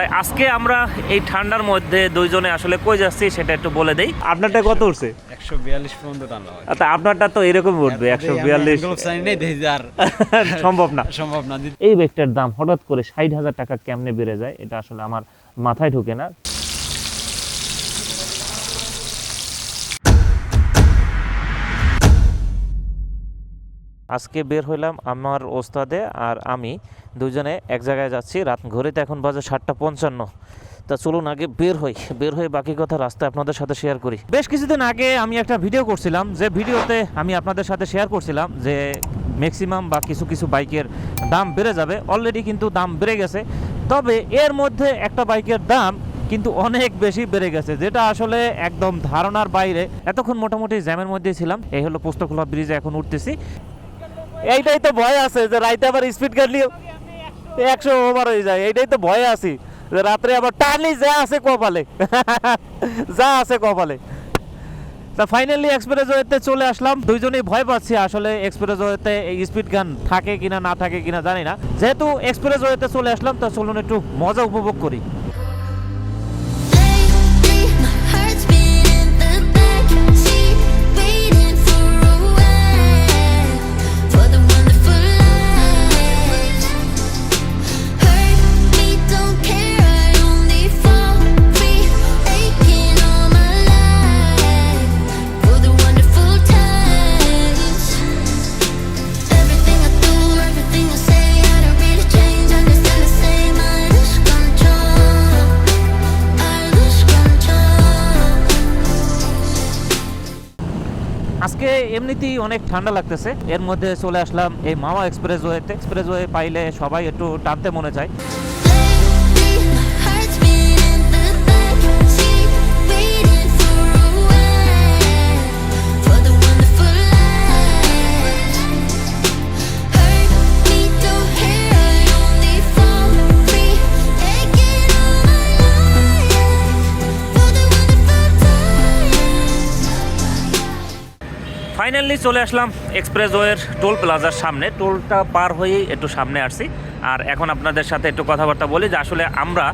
তাই আজকে আমরা এই ঠান্ডার মধ্যে দুইজনে আসলে কই যাচ্ছি সেটা একটু বলে দেই। আপনারটা কত উঠছে? একশো বিয়াল্লিশ পর্যন্ত টানা হয়। আচ্ছা আপনারটা তো এরকম উঠবে একশো বিয়াল্লিশ। সম্ভব না। সম্ভব না। এই ব্যাগটার দাম হঠাৎ করে ষাট হাজার টাকা কেমনে বেড়ে যায় এটা আসলে আমার মাথায় ঢুকে না। আজকে বের হইলাম আমার ওস্তাদে আর আমি দুজনে এক জায়গায় যাচ্ছি। রাত ঘড়িতে এখন বাজে সাতটা পঞ্চান্ন। তা চলুন আগে বের হই। বের হয়ে বাকি কথা রাস্তায় আপনাদের সাথে শেয়ার করি। বেশ কিছুদিন আগে আমি একটা ভিডিও করছিলাম, যে ভিডিওতে আমি আপনাদের সাথে শেয়ার করছিলাম, যে ম্যাক্সিমাম বা কিছু কিছু বাইকের দাম বেড়ে যাবে। অলরেডি কিন্তু দাম বেড়ে গেছে। তবে এর মধ্যে একটা বাইকের দাম কিন্তু অনেক বেশি বেড়ে গেছে, যেটা আসলে একদম ধারণার বাইরে। এতক্ষণ মোটামুটি জ্যামের মধ্যেই ছিলাম। এই হলো পুস্তকলা ব্রিজে এখন উঠতেছি। এইটাই তো ভয় আছে যে রাইতে আবার স্পিড কাটলি একশো ওভার হয়ে যায়। এইটাই তো ভয় আছি যে রাত্রে আবার টানলি যা আছে কপালে। যা আছে কপালে। তা ফাইনালি এক্সপ্রেস ওয়েতে চলে আসলাম। দুইজনেই ভয় পাচ্ছি আসলে এক্সপ্রেস ওয়েতে স্পিড গান থাকে কিনা, না থাকে কিনা জানি না। যেহেতু এক্সপ্রেস ওয়েতে চলে আসলাম, তা চলুন একটু মজা উপভোগ করি। এমনিতেই অনেক ঠান্ডা লাগতেছে। এর মধ্যে চলে আসলাম এই মাওয়া এক্সপ্রেস ওয়েতে এক্সপ্রেস ওয়ে পাইলে সবাই একটু টানতে মনে চায়। ফাইনালি চলে আসলাম এক্সপ্রেস ওয়ের টোল প্লাজার সামনে। টোলটা পার হয়েই একটু সামনে আসছি। আর এখন আপনাদের সাথে একটু কথাবার্তা বলি যে আসলে আমরা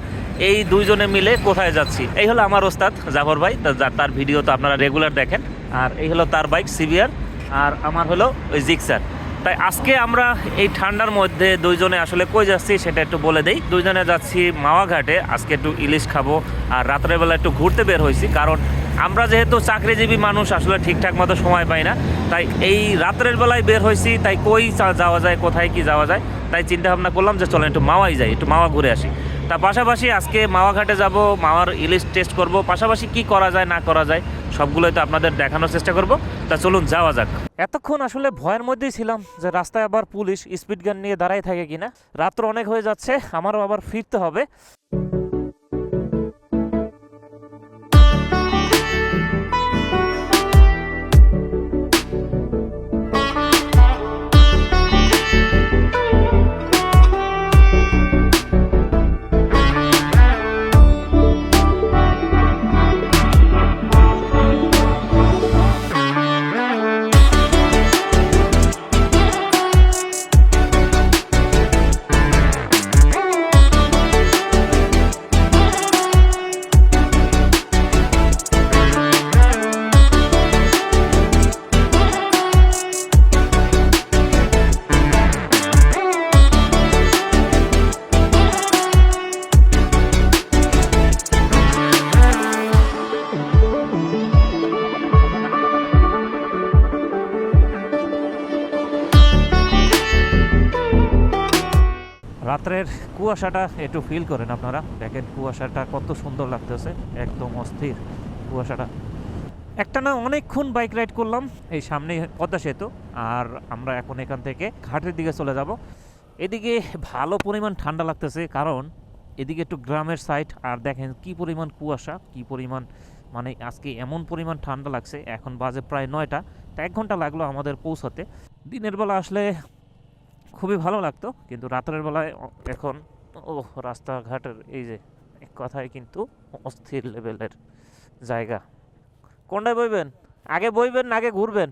এই দুইজনে মিলে কোথায় যাচ্ছি। এই হলো আমার ওস্তাদ জাফর ভাই তার ভিডিও তো আপনারা রেগুলার দেখেন। আর এই হলো তার বাইক সিভিয়ার আর আমার হলো ওই জিক্সার তাই আজকে আমরা এই ঠান্ডার মধ্যে দুইজনে আসলে কই যাচ্ছি সেটা একটু বলে দেই। দুইজনে যাচ্ছি মাওয়া ঘাটে আজকে একটু ইলিশ খাব, আর রাত্রের বেলা একটু ঘুরতে বের হয়েছি। কারণ আমরা যেহেতু চাকরিজীবী মানুষ, আসলে ঠিকঠাক মতো সময় পাই না। তাই এই রাত্রের বেলায় বের হয়েছি তাই কই যাওয়া যায়, কোথায় কি যাওয়া যায়? তাই চিন্তা ভাবনা করলাম যে চলেন একটু মাওয়াই যাই, একটু মাওয়া ঘুরে আসি। তা পাশাপাশি আজকে মাওয়া ঘাটে যাব, মাওয়ার ইলিশ টেস্ট করব। পাশাপাশি কি করা যায়, না করা যায়, সবগুলোই তো আপনাদের দেখানোর চেষ্টা করব। তা চলুন, যাওয়া যাক। এতক্ষণ আসলে ভয়ের মধ্যেই ছিলাম যে রাস্তায় আবার পুলিশ স্পিড গান নিয়ে দাঁড়ায় থাকে কিনা। রাত্র অনেক হয়ে যাচ্ছে, আমারও আবার ফিরতে হবে। রাত্রের কুয়াশাটা একটু ফিল করেন আপনারা। দেখেন কুয়াশাটা কত সুন্দর লাগতেছে, একদম অস্থির কুয়াশাটা। একটা না অনেকক্ষণ বাইক রাইড করলাম, এই সামনে পদ্মা সেতু, আর আমরা এখন এখান থেকে ঘাটের দিকে চলে যাব। এদিকে ভালো পরিমাণ ঠান্ডা লাগতেছে, কারণ এদিকে একটু গ্রামের সাইড আর দেখেন কি পরিমাণ কুয়াশা, কি পরিমাণ মানে আজকে এমন পরিমাণ ঠান্ডা লাগছে, এখন বাজে প্রায় নয়টা, তা এক ঘণ্টা লাগল আমাদের পৌঁছাতে। দিনের বেলা আসলে খুবই ভালো লাগতো, কিন্তু রাতের বেলায় এখন ও রাস্তাঘাটের এই যে কথায় কিন্তু অস্থির লেভেলের জায়গা। কোনটায় বইবেন? আগে বইবেন না আগে ঘুরবেন?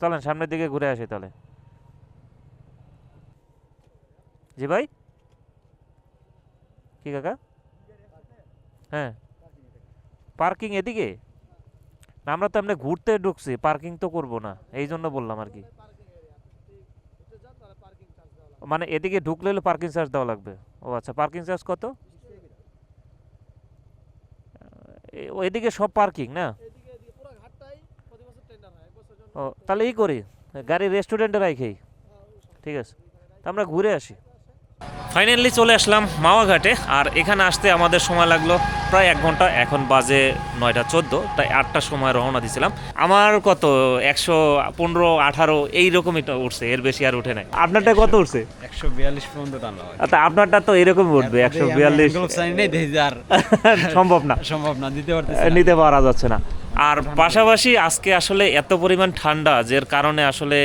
চলেন, সামনের দিকে ঘুরে আসি তাহলে। জি ভাই? কি কাকা? হ্যাঁ। পার্কিং এদিকে? আমরা তো এমনি ঘুরতে ঢুকছি পার্কিং তো করব না, এই জন্য বললাম আর কি। মানে এদিকে ঢুকলে হলে পার্কিং চার্জ দেওয়া লাগবে। ও আচ্ছা পার্কিং চার্জ কত? এদিকে সব পার্কিং না? ও, তাহলে এই করি, গাড়ি রেস্টুরেন্টে রাখেই ঠিক আছে, তা আমরা ঘুরে আসি। ফাইনালি চলে আসলাম মাওয়াঘাটে, আর এখানে আসতে আমাদের সময় লাগল প্রায় এক ঘণ্টা এখন বাজে নয়টা চোদ্দ তাই আটটার সময় রওনা দিছিলাম। আমার কত? একশো পনেরো আঠারো এইরকমই তো উঠছে এর বেশি আর উঠে নাই। আপনারটা কত উঠছে? একশো বিয়াল্লিশ পর্যন্ত আচ্ছা আপনারটা তো এরকম উঠবে একশো বিয়াল্লিশ। সম্ভব না। সম্ভব না দিতে পারতেছে না। নিতে পারা যাচ্ছে না। আর পাশাপাশি আজকে আসলে এত পরিমাণ ঠান্ডা, যার কারণে আসলে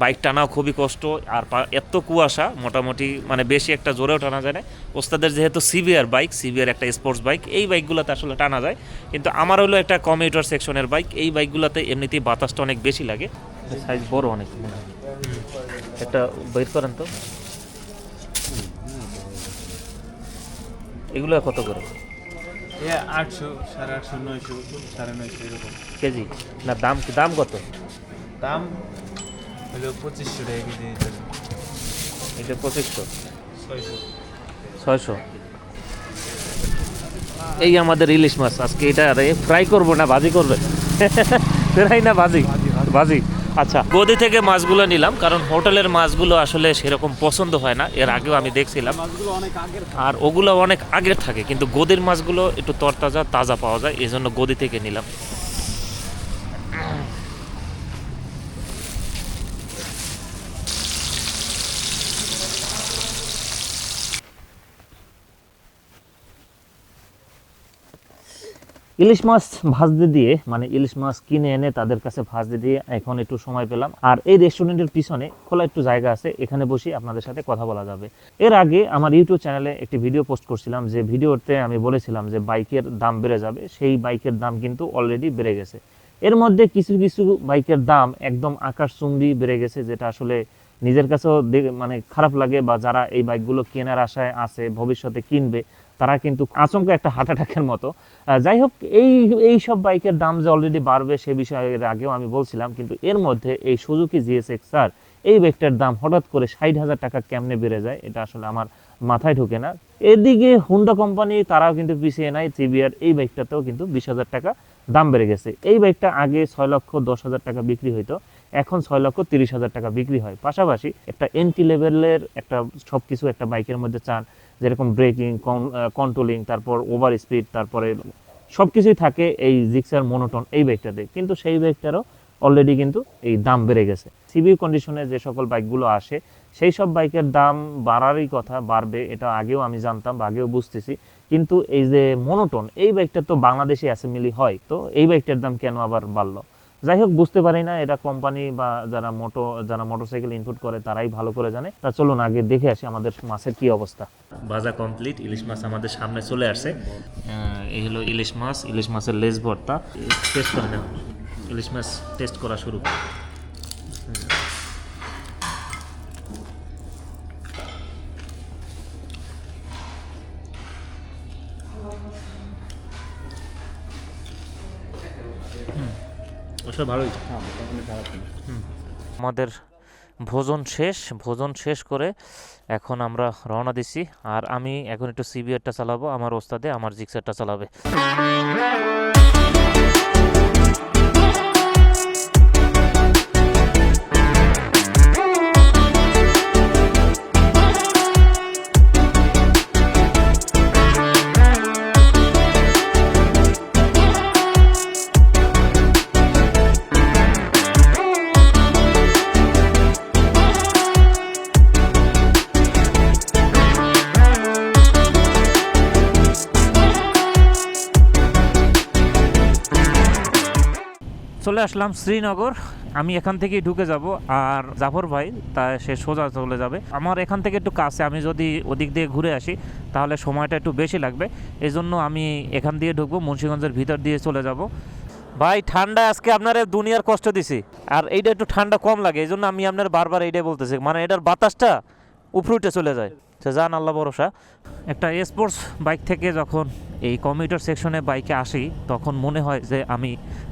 বাইক টানাও খুবই কষ্ট, আর এত কুয়াশা মোটামুটি মানে বেশি একটা জোরেও টানা যায় না। ওস্তাদের যেহেতু সিভিয়ার বাইক সিবিআর একটা স্পোর্টস বাইক, এই বাইকগুলোতে আসলে টানা যায়। কিন্তু আমার হলো একটা কমিউটার সেকশনের বাইক, এই বাইকগুলোতে এমনিতেই বাতাসটা অনেক বেশি লাগে। সাইজ বড় অনেক একটা বের করেন তো। এগুলো কত করে? আটশো সাড়ে আটশো নয়শো সাড়ে নয়শো এরকম। কেজি? না দাম দাম কত? দাম হলো পঁচিশশো টাকা কেজি এটা পঁচিশশো। ছয়শো। ছয়শো? এই আমাদের ইলিশ মাছ আজকে এটা আরে ফ্রাই করব না ভাজি করবে? ফ্রাই না ভাজি। ভাজি। আচ্ছা গদি থেকে মাছগুলো নিলাম, কারণ হোটেলের মাছগুলো আসলে সেরকম পছন্দ হয় না, এর আগেও আমি দেখছিলাম। আর ওগুলো অনেক আগের থাকে, কিন্তু গদির মাছগুলো একটু তরতাজা, তাজা পাওয়া যায় এই জন্য গদি থেকে নিলাম। ইলিশ মাছ ভাজতে দিয়ে মানে ইলিশ মাছ কিনে এনে তাদের কাছে ভাজতে দিয়ে এখন একটু সময় পেলাম। আর এই রেস্টুরেন্টের পিছনে খোলা একটু জায়গা আছে, এখানে বসে আপনাদের সাথে কথা বলা যাবে। এর আগে আমার ইউটিউব চ্যানেলে একটি ভিডিও পোস্ট করছিলাম, যে ভিডিওতে আমি বলেছিলাম যে বাইকের দাম বেড়ে যাবে, সেই বাইকের দাম কিন্তু অলরেডি বেড়ে গেছে। এর মধ্যে কিছু কিছু বাইকের দাম একদম আকাশ চুম্বি বেড়ে গেছে, যেটা আসলে নিজের কাছেও মানে খারাপ লাগে, বা যারা এই বাইকগুলো কেনার আশায় আছে, ভবিষ্যতে কিনবে তারা কিন্তু আচমকা একটা হার্ট অ্যাটাকের মতো। যাই হোক, এই এই সব বাইকের দাম যে অলরেডি বাড়বে সে বিষয়ে আগেও আমি বলছিলাম, কিন্তু এর মধ্যে এই সুজুকি জিএসএক্স আর এই বাইকটার দাম হঠাৎ করে ষাট হাজার টাকা কেমনে বেড়ে যায়, এটা আসলে আমার মাথায় ঢোকে না। এদিকে হুন্ডা কোম্পানি তারাও কিন্তু পিছিয়ে নাই সিবিআর এই বাইকটাতেও কিন্তু বিশ হাজার টাকা দাম বেড়ে গেছে। এই বাইকটা আগে ছয় লক্ষ দশ হাজার টাকা বিক্রি হইতো, এখন ছয় লক্ষ তিরিশ হাজার টাকা বিক্রি হয়। পাশাপাশি একটা এন্ট্রি লেভেলের একটা সব কিছু একটা বাইকের মধ্যে চান যেরকম ব্রেকিং কন্ট্রোলিং তারপর ওভার স্পিড তারপরে সব কিছুই থাকে এই জিক্সার মনোটন এই বাইকটাতে। কিন্তু সেই বাইকটারও অলরেডি কিন্তু এই দাম বেড়ে গেছে। সিবি কন্ডিশনে যে সকল বাইকগুলো আসে সেই সব বাইকের দাম বাড়ারই কথা, বাড়বে, এটা আগেও আমি জানতাম বা আগেও বুঝতেছি। কিন্তু এই যে মনোটন, এই বাইকটা তো বাংলাদেশে অ্যাসেম্বলি হয়, তো এই বাইকটার দাম কেন আবার বাড়লো? যাই হোক, বুঝতে পারি না, এটা কোম্পানি বা যারা মোটো, যারা মোটরসাইকেল ইনপুট করে, তারাই ভালো করে জানে। তা চলুন আগে দেখে আসি আমাদের মাছের কি অবস্থা। বাজা কমপ্লিট ইলিশ মাছ আমাদের সামনে চলে আসছে। এই হলো ইলিশ মাছ, ইলিশ মাছের লেজ ভর্তা। টেস্ট করে নেব ইলিশ মাছ টেস্ট করা শুরু। ওসব ভালোই। আমাদের ভোজন শেষ ভোজন শেষ করে এখন আমরা রওনা দিছি। আর আমি এখন একটু সিবিআরটা চালাবো আমার ওস্তাদে আমার জিক্সারটা চালাবে। চলে আসলাম শ্রীনগর। আমি এখান থেকেই ঢুকে যাব। আর জাফর ভাই, তা সে সোজা চলে যাবে। আমার এখান থেকে একটু কাছে, আমি যদি ওদিক দিয়ে ঘুরে আসি, তাহলে সময়টা একটু বেশি লাগবে। এই জন্য আমি এখান দিয়ে ঢুকবো, মুন্সিগঞ্জের ভিতর দিয়ে চলে যাব। ভাই, ঠান্ডা আজকে আপনার দুনিয়ার কষ্ট দিছি। আর এইটা একটু ঠান্ডা কম লাগে এই জন্য আমি আপনার বারবার এইটাই বলতেছি। মানে এটার বাতাসটা উপরে উঠে চলে যায়। সে যান, আল্লাহ ভরসা। একটা স্পোর্টস বাইক থেকে যখন এই কমিউটার সেকশনে বাইকে আসি, তখন মনে হয় যে আমি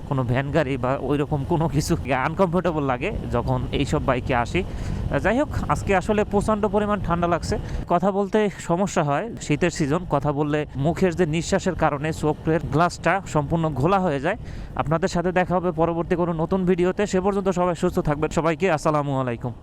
কোনো ভ্যান গাড়ি বা ওই রকম কোনো কিছু আনকমফোর্টেবল লাগে যখন এইসব বাইকে আসি। যাই হোক, আজকে আসলে প্রচণ্ড পরিমাণ ঠান্ডা লাগছে। কথা বলতে সমস্যা হয় শীতের সিজন কথা বললে মুখের যে নিঃশ্বাসের কারণে চোখের গ্লাসটা সম্পূর্ণ ঘোলা হয়ে যায়। আপনাদের সাথে দেখা হবে পরবর্তী কোনো নতুন ভিডিওতে সে পর্যন্ত সবাই সুস্থ থাকবেন। সবাইকে আসসালামু আলাইকুম।